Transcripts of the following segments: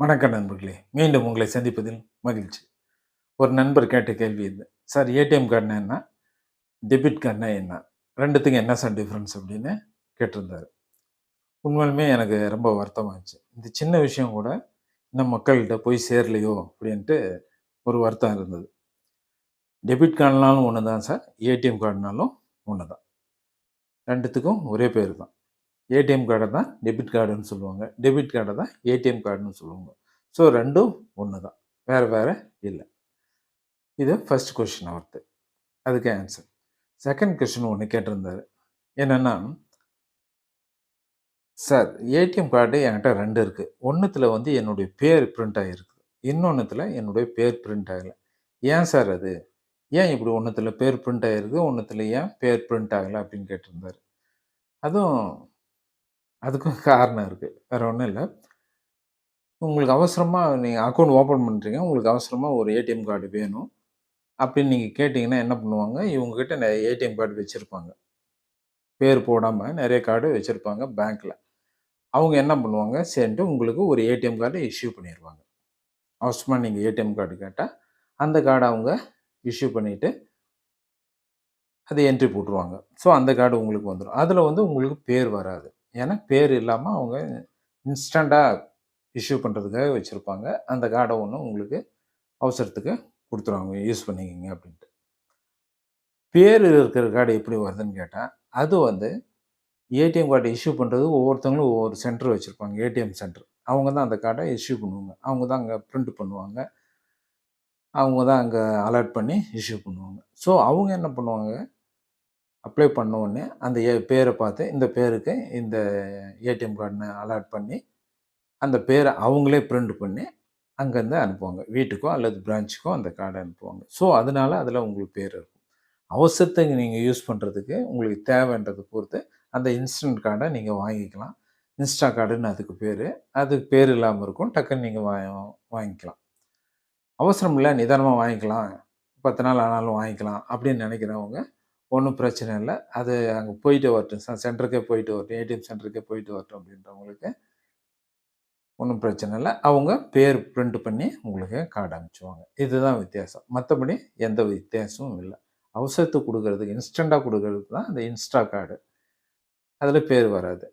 வணக்கம் நண்பர்களே. மீண்டும் உங்களை சந்திப்பதில் மகிழ்ச்சி. ஒரு நண்பர் கேட்ட கேள்வி இது. சார் ஏடிஎம் கார்டுனா என்ன? டெபிட் கார்டுனா என்ன? ரெண்டுத்துக்கும் என்ன சார் டிஃப்ரென்ஸ் அப்படின்னு கேட்டிருந்தார். உண்மையிலுமே எனக்கு ரொம்ப வருத்தமாகிச்சு இந்த சின்ன விஷயம் கூட இன்னும் மக்கள்கிட்ட போய் சேரலையோ அப்படின்ட்டு ஒரு வருத்தம் இருந்தது. டெபிட் கார்டுனாலும் ஒன்று தான் சார் ஏடிஎம் கார்டுனாலும் ஒன்று தான் ரெண்டுத்துக்கும் ஒரே பேர் தான். ஏடிஎம் கார்டை தான் டெபிட் கார்டுன்னு சொல்லுவாங்க. டெபிட் கார்டை தான் ஏடிஎம் கார்டுன்னு சொல்லுவாங்க. ஸோ ரெண்டும் ஒன்று தான் வேறு வேறு இல்லை. இது ஃபஸ்ட் கொஷின் அவர்த்து அதுக்கு ஆன்சர் செகண்ட் கொஷின் ஒன்று கேட்டிருந்தார். என்னென்னா சார் ஏடிஎம் கார்டு என்கிட்ட ரெண்டு இருக்குது ஒன்றுத்தில் வந்து என்னுடைய பேர் பிரிண்ட் ஆகிருக்குது இன்னொன்றுத்தில் என்னுடைய பேர் பிரிண்ட் ஆகலை. ஏன் சார் அது? ஏன் இப்படி ஒன்றுத்தில் பேர் பிரிண்ட் ஆகிருக்கு ஒன்றுத்தில் ஏன் பேர் பிரிண்ட் ஆகலை? அப்படின்னு கேட்டிருந்தாரு. அதுவும் அதுக்கும் காரணம் இருக்குது வேறு ஒன்றும் இல்லை. உங்களுக்கு அவசரமாக நீங்கள் அக்கௌண்ட் ஓப்பன் பண்ணுறீங்க உங்களுக்கு அவசரமாக ஒரு ஏடிஎம் கார்டு வேணும். அப்படின்னு நீங்கள் கேட்டிங்கன்னா என்ன பண்ணுவாங்க? இவங்ககிட்ட நிறைய ஏடிஎம் கார்டு வச்சுருப்பாங்க. பேர் போடாமல் நிறைய கார்டு வச்சுருப்பாங்க பேங்க்கில் அவங்க என்ன பண்ணுவாங்க? சேர்ந்து உங்களுக்கு ஒரு ஏடிஎம் கார்டு இஷ்யூ பண்ணிடுவாங்க அவசரமாக நீங்கள் ஏடிஎம் கார்டு கேட்டால் அந்த கார்டை அவங்க இஷ்யூ பண்ணிவிட்டு அதை என்ட்ரி போட்டுருவாங்க. ஸோ அந்த கார்டு உங்களுக்கு வந்துடும் அதில் வந்து உங்களுக்கு பேர் வராது. ஏன்னா பேர் இல்லாமல் அவங்க இன்ஸ்டண்ட்டாக இஷ்யூ பண்ணுறதுக்காக வச்சுருப்பாங்க. அந்த கார்டை ஒன்று உங்களுக்கு அவசரத்துக்கு கொடுத்துருவாங்க யூஸ் பண்ணிக்கிங்க அப்படின்ட்டு. பேர் இருக்கிற கார்டு எப்படி வருதுன்னு கேட்டால் அது வந்து ஏடிஎம் கார்டு இஷ்யூ பண்ணுறது ஒவ்வொருத்தவங்களும் ஒவ்வொரு சென்டர் வச்சுருப்பாங்க. ஏடிஎம் சென்டர் அவங்க தான் அந்த கார்டை இஷ்யூ பண்ணுவாங்க. அவங்க தான் அங்கே ப்ரிண்ட் பண்ணுவாங்க. அவங்க தான் அங்கே அலர்ட் பண்ணி இஷ்யூ பண்ணுவாங்க. ஸோ அவங்க என்ன பண்ணுவாங்க? அப்ளை பண்ண உடனே அந்த ஏ பேரை பார்த்து இந்த பேருக்கு இந்த ஏடிஎம் கார்டுன்னு அலாட் பண்ணி அந்த பேரை அவங்களே பிரிண்ட் பண்ணி அங்கேருந்து அனுப்புவாங்க. வீட்டுக்கோ அல்லது பிரான்ச்சுக்கோ அந்த கார்டை அனுப்புவாங்க. ஸோ அதனால அதில் உங்களுக்கு பேர் இருக்கும். அவசரத்துக்கு நீங்கள் யூஸ் பண்ணுறதுக்கு உங்களுக்கு தேவைன்றதை பொறுத்து அந்த இன்ஸ்டன்ட் கார்டை நீங்கள் வாங்கிக்கலாம். இன்ஸ்டா கார்டுன்னு அதுக்கு பேர். அதுக்கு பேர் இல்லாமல் இருக்கும். டக்குன்னு நீங்கள் வா வாங்கிக்கலாம். அவசரம் இல்லை நிதானமாக வாங்கிக்கலாம். பத்து நாள் ஆனாலும் வாங்கிக்கலாம் அப்படின்னு நினைக்கிறவங்க ஒன்றும் பிரச்சனை இல்லை. அது அங்கே போயிட்டு வரட்டும். ச சென்டருக்கே போயிட்டு வரட்டும். ஏடிஎம் சென்டருக்கே போயிட்டு வரட்டும் அப்படின்றவங்களுக்கு ஒன்றும் பிரச்சனை இல்லை. அவங்க பேர் பிரிண்ட் பண்ணி உங்களுக்கு கார்டு அனுப்பிச்சுவாங்க இதுதான் வித்தியாசம். மற்றபடி எந்த வித்தியாசமும் இல்லை. அவசரத்துக்கு கொடுக்கறதுக்கு இன்ஸ்டண்ட்டாக கொடுக்கறதுக்கு தான் அந்த இன்ஸ்டா கார்டு அதில் பேர் வராது.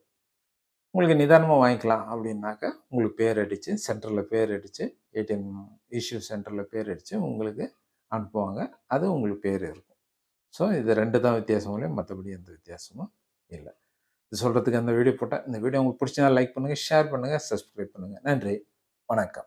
உங்களுக்கு நிதானமாக வாங்கிக்கலாம் அப்படின்னாக்கா உங்களுக்கு பேர் அடித்து சென்டரில் பேர் அடித்து ஏடிஎம் இஷ்யூ சென்டரில் பேர் அடித்து உங்களுக்கு அனுப்புவாங்க. அது உங்களுக்கு பேர் இருக்கும். ஸோ இது ரெண்டு தான் வித்தியாசம் இல்லையா மற்றபடி எந்த வித்தியாசமும் இல்லை. இது சொல்கிறதுக்கு அந்த வீடியோ போட்டால் இந்த வீடியோ உங்களுக்கு பிடிச்சா லைக் பண்ணுங்கள் ஷேர் பண்ணுங்கள் சப்ஸ்கிரைப் பண்ணுங்கள் நன்றி வணக்கம்.